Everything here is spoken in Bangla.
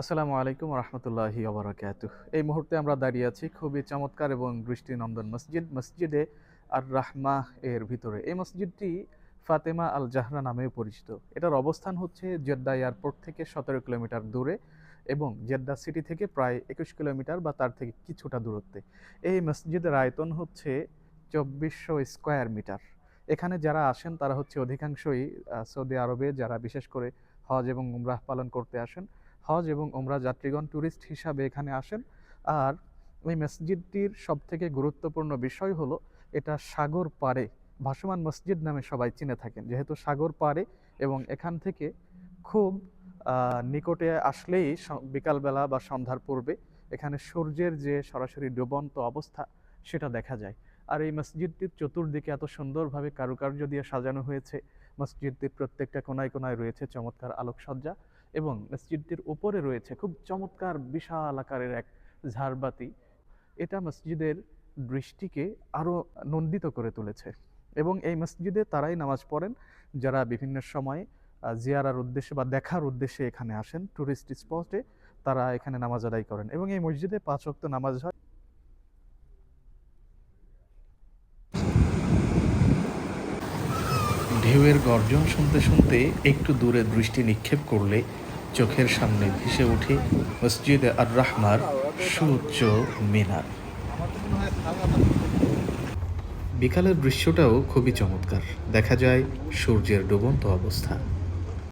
আসসালামু আলাইকুম রহমতুল্লাহি ওবরাকাত এই মুহূর্তে আমরা দাঁড়িয়ে আছি খুবই চমৎকার এবং দৃষ্টিনন্দন মসজিদ, মসজিদে আর রাহমা এর ভিতরে। এই মসজিদটি ফাতেমা আল জাহরা নামেও পরিচিত। এটার অবস্থান হচ্ছে জেদ্দা এয়ারপোর্ট থেকে সতেরো কিলোমিটার দূরে এবং জেদ্দা সিটি থেকে প্রায় একুশ কিলোমিটার বা তার থেকে কিছুটা দূরত্বে। এই মসজিদের আয়তন হচ্ছে চব্বিশশো স্কোয়ার মিটার। এখানে যারা আসেন, তারা হচ্ছে অধিকাংশই সৌদি আরবে যারা বিশেষ করে হজ এবং উমরাহ পালন করতে আসেন হজ এবং ওমরা যাত্রীগণ ট্যুরিস্ট হিসাবে এখানে আসেন। আর এই মসজিদটির সব থেকে গুরুত্বপূর্ণ বিষয় হলো, এটা সাগর পাড়ে, ভাসমান মসজিদ নামে সবাই চিনে থাকেন। যেহেতু সাগর পাড়ে এবং এখান থেকে খুব নিকটে আসলেই বিকালবেলা বা সন্ধ্যার পূর্বে এখানে সূর্যের যে সরাসরি ডুবন্ত অবস্থা, সেটা দেখা যায়। আর এই মসজিদটির চতুর্দিকে এত সুন্দরভাবে কারুকার্য দিয়ে সাজানো হয়েছে। মসজিদটির প্রত্যেকটা কোনায় কোনায় রয়েছে চমৎকার আলোকসজ্জা। এবং মসজিদটির উপরে রয়েছে খুব চমৎকার, বিশাল আকারের এক ঝাড়বাতি। এটা মসজিদের দৃষ্টিকে আরও নন্দিত করে তুলেছে এবং এই মসজিদে তারাই নামাজ পড়েন যারা বিভিন্ন সময়ে জিয়ারার উদ্দেশ্যে বা দেখার উদ্দেশ্যে এখানে আসেন। ট্যুরিস্ট স্পটে তারা এখানে নামাজ আদায় করেন এবং এই মসজিদে পাঁচ ওয়াক্ত নামাজ হয়। ঢেউয়ের গর্জন শুনতে শুনতে একটু দূরে দৃষ্টি নিক্ষেপ করলে চোখের সামনে ভেসে ওঠে মসজিদ আর রাহমার সুউচ্চ মিনার। বিকালের দৃশ্যটাও খুবই চমৎকার। দেখা যায় সূর্যের ডুবন্ত অবস্থা।